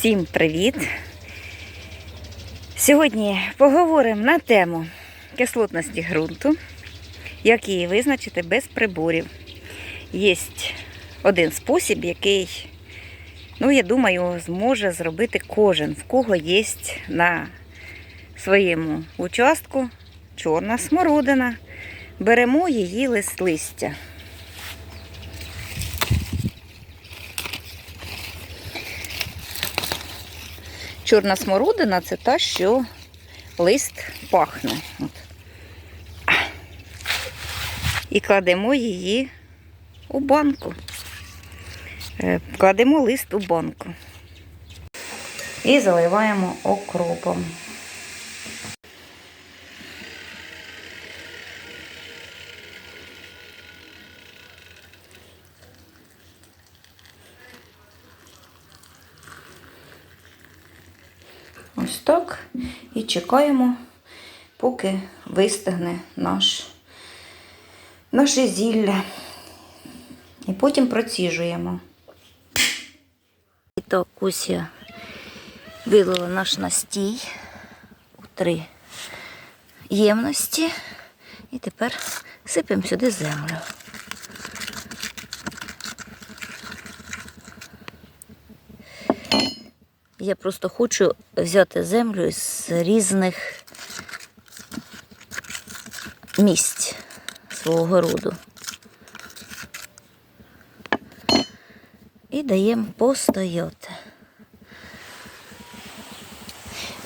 Всім привіт! Сьогодні поговоримо на тему кислотності ґрунту, як її визначити без приборів. Є один спосіб, який, ну, я думаю, зможе зробити кожен, в кого є на своєму участку чорна смородина. Беремо її лист листя. Чорна смородина це та, що лист пахне. От. І кладемо її у банку. Е, Кладемо лист у банку. І заливаємо окропом. Ось. І чекаємо, поки вистигне наш, наше зілля. І потім проціжуємо. І так, ось я вилила наш настій у три ємності. І тепер сипемо сюди землю. Я просто хочу взяти землю з різних місць свого городу. І даємо постояти.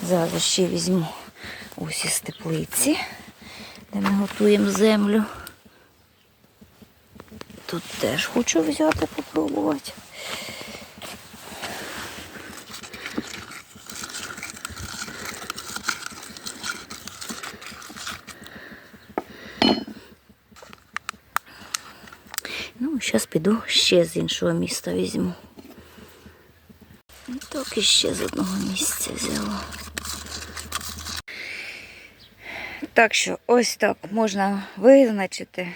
Зараз ще візьму ось із теплиці, де ми готуємо землю. Тут теж хочу взяти, попробувати. Ну, зараз піду ще з іншого міста візьму. Так і ще з одного місця взяла. Так що ось так можна визначити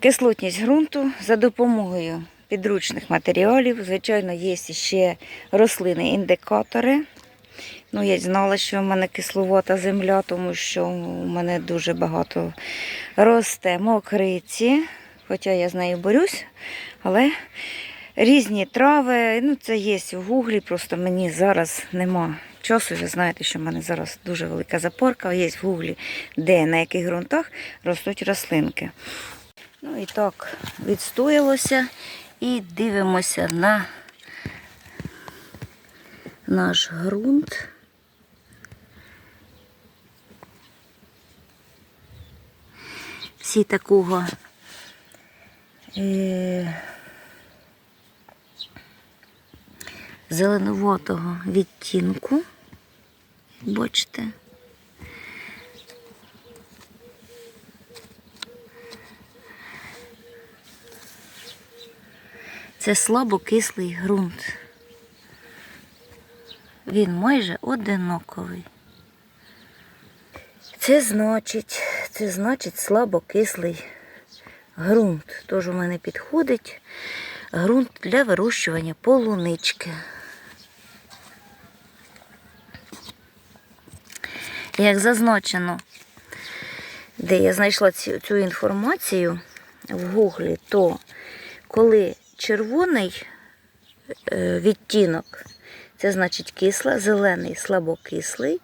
кислотність ґрунту за допомогою підручних матеріалів. Звичайно, є ще рослини індикатори. Ну, я знала, що в мене кисловата земля, тому що у мене дуже багато росте мокриці. Хоча я з нею борюсь, але різні трави, ну це є в гуглі, просто мені зараз нема часу. Ви знаєте, що в мене зараз дуже велика запорка, є в гуглі, де на яких ґрунтах ростуть рослинки. Ну і так, відстоялося і дивимося на наш ґрунт. Всі такого е, зеленуватого відтінку, бачите. Це слабокислий ґрунт. Він майже одиноковий. Це значить, це значить слабокислий ґрунт. Тож у мене підходить ґрунт для вирощування полунички. Як зазначено, де я знайшла цю, цю інформацію в гуглі, то коли червоний е, відтінок, це значить кисла, зелений слабокислий,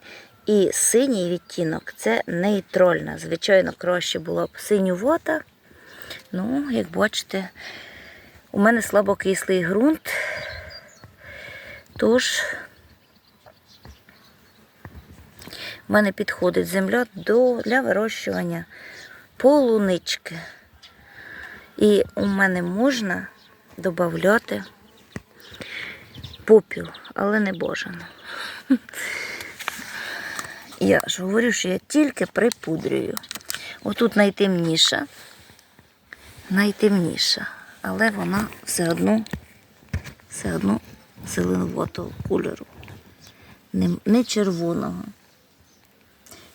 і синій відтінок це нейтральна. Звичайно, краще була б синювата. Ну, як бачите, у мене слабокислий ґрунт, тож в мене підходить земля до, для вирощування полунички. І у мене можна додати попіл, але не бажано. Я ж говорю, що я тільки припудрюю. Отут найтемніша, найтемніша, але вона все одно, все одно зеленуватого кольору. Не, не червоного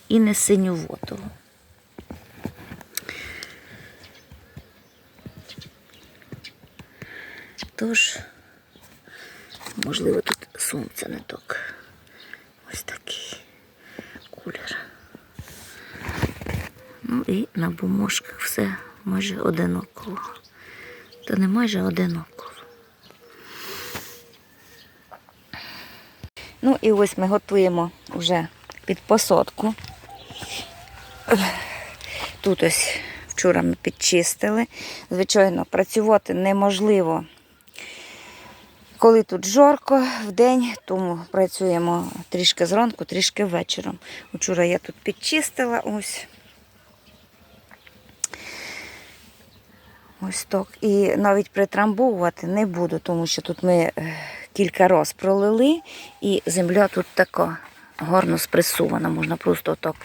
і не синюватого. Тож Можливо, тут сонце не так. Ось такий колір. Ну і на бумажках все майже одинаково. Та не майже одинаково. Ну і ось ми готуємо вже під посадку. Тут ось вчора ми підчистили. Звичайно, працювати неможливо, коли тут жарко в день, тому працюємо трішки зранку, трішки вечором. Вчора я тут підчистила ось. Ось так. І навіть притрамбовувати не буду, тому що тут ми е, кілька разів пролили, і земля тут така гарно спресована, можна просто так.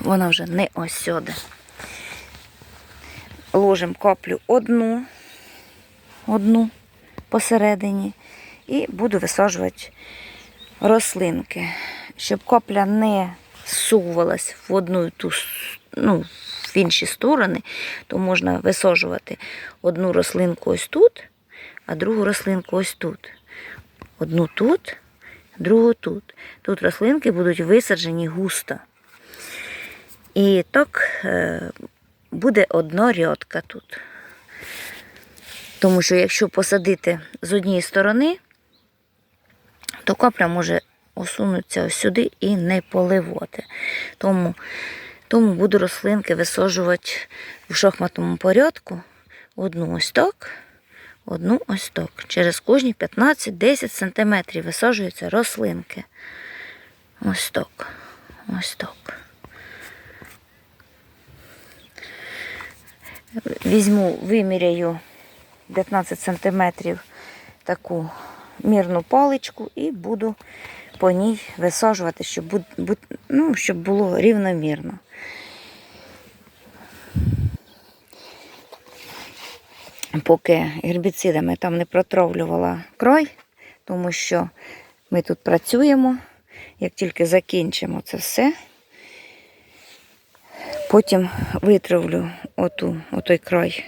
Вона вже не осяде. Ложимо каплю одну, одну посередині і буду висаджувати рослинки, щоб капля не сувалась в одну ту, ну, в інші сторони, то можна висаджувати одну рослинку ось тут, а другу рослинку ось тут. Одну тут, другу тут. Тут рослинки будуть висаджені густо. І так е, буде однорядка тут. Тому що якщо посадити з однієї сторони, то капля може осунутися ось сюди і не поливати. Тому, тому буду рослинки висаджувати в шахматному порядку. Одну ось так, одну ось так. Через кожні 15-10 см висаджуються рослинки. Ось так. Ось так. Візьму, виміряю 15 сантиметрів таку мірну паличку і буду по ній висаджувати, щоб, буд- буд- ну, щоб було рівномірно. Поки гербіцидами там не протравлювала крой, тому що ми тут працюємо. Як тільки закінчимо це все, потім витравлю оту, отой край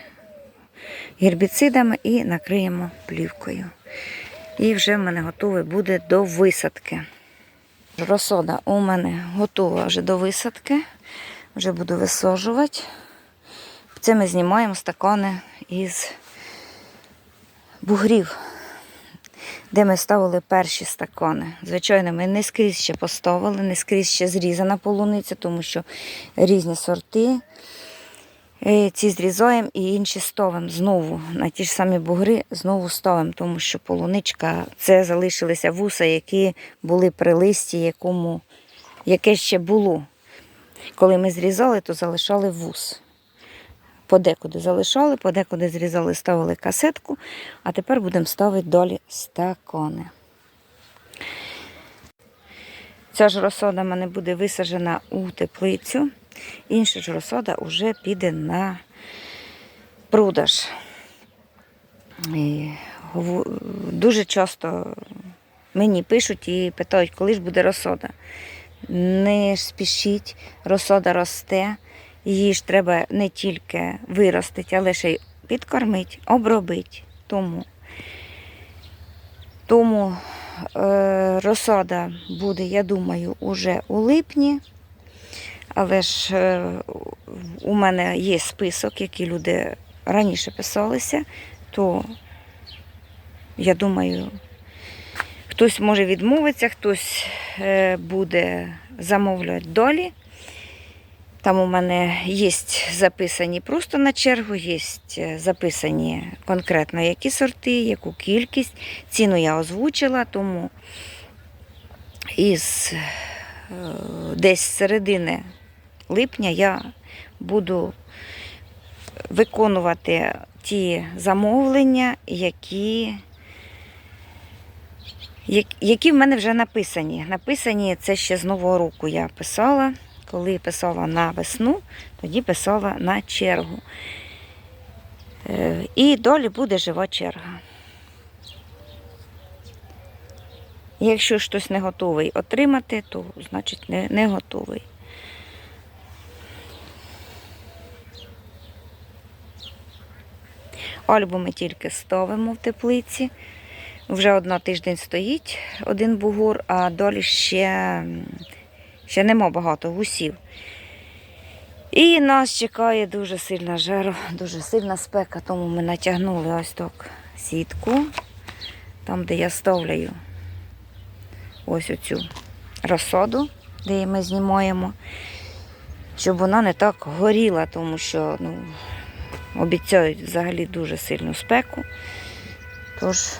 гербіцидами і накриємо плівкою. І вже в мене готовий буде до висадки. Розсода у мене готова вже до висадки. Вже буду висаджувати. Це ми знімаємо стакани із бугрів, де ми ставили перші стакани. Звичайно, ми не скрізь ще поставили, не скрізь ще зрізана полуниця, тому що різні сорти. Е, Ці зрізаємо і інші ставимо знову на ті ж самі бугри, знову ставимо, тому що полуничка це залишилися вуса, які були при листі, якому, яке ще було. Коли ми зрізали, то залишали вус. Подекуди залишали, подекуди зрізали, ставили касетку, а тепер будемо ставити далі стакони. Ця ж розсода в мене буде висаджена у теплицю. Інша ж розсода вже піде на продаж. І дуже часто мені пишуть і питають, коли ж буде розсода. Не спішіть, розсода росте. Її ж треба не тільки виростити, але ще й підкормити, обробити. Тому, тому е, розсада буде, я думаю, уже у липні. Але ж е, у мене є список, які люди раніше писалися, то я думаю, хтось може відмовитися, хтось е, буде замовлювати долі. Там у мене є записані просто на чергу, є записані конкретно які сорти, яку кількість. Ціну я озвучила, тому із е, десь середини липня я буду виконувати ті замовлення, які, які в мене вже написані. Написані це ще з Нового року я писала. Коли писала на весну, тоді писала на чергу. Е, І долі буде жива черга. Якщо хтось не готовий отримати, то значить не, не готовий. Альбоми тільки ставимо в теплиці. Вже одна тиждень стоїть один бугур, а долі ще, ще нема багато гусів. І нас чекає дуже сильна жара, дуже сильна спека, тому ми натягнули ось так сітку, там, де я ставляю ось оцю розсаду, де ми знімаємо, щоб вона не так горіла, тому що ну, обіцяють взагалі дуже сильну спеку. Тож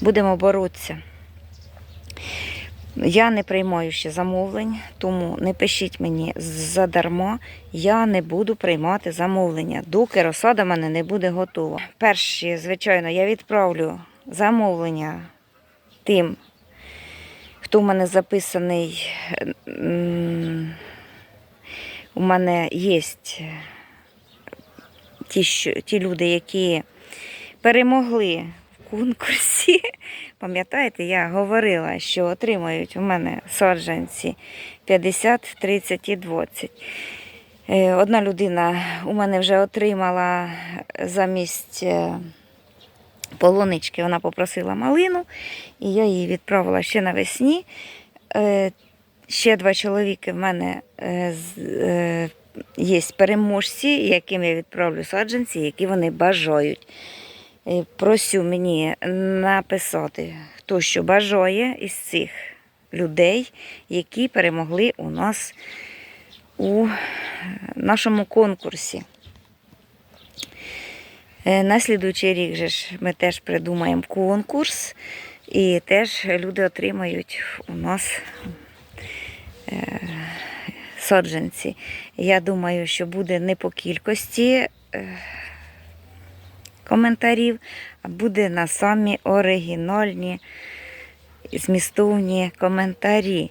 будемо боротися. Я не приймаю ще замовлень, тому не пишіть мені задарма. Я не буду приймати замовлення, доки розсада в мене не буде готова. Перші, звичайно, я відправлю замовлення тим, хто в мене записаний. У мене є ті, що, ті люди, які перемогли в конкурсі. Пам'ятаєте, я говорила, що отримають у мене саджанці 50, 30 і 20. Е, Одна людина у мене вже отримала замість е, полунички, вона попросила малину, і я її відправила ще навесні. Е, Ще два чоловіки в мене є переможці, яким я відправлю саджанці, які вони бажають. Е, Просю мені написати, хто що бажає із цих людей, які перемогли у нас у нашому конкурсі. Е, На слідуючий рік же ж ми теж придумаємо конкурс, і теж люди отримають у нас е, саджанці. Я думаю, що буде не по кількості е, коментарів, а буде на самі оригінальні, змістовні коментарі,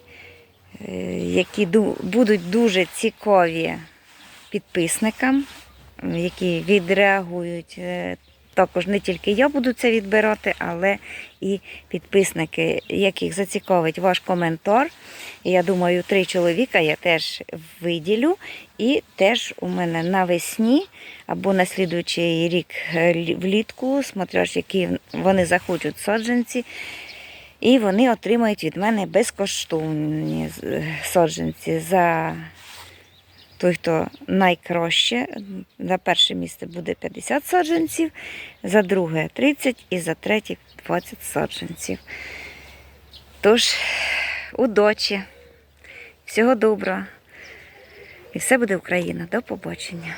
е, які будуть дуже цікаві підписникам, які відреагують. Також не тільки я буду це відбирати, але і підписники, яких зацікавить ваш коментар. Я думаю, три чоловіка я теж виділю. І теж у мене навесні або на слідуючий рік влітку, смотряш, які вони захочуть саджанці. І вони отримають від мене безкоштовні саджанці за той, хто найкраще. За перше місце буде 50 саджанців, за друге 30 і за третє 20 саджанців. Тож, удачі, всього доброго. І все буде Україна. До побачення.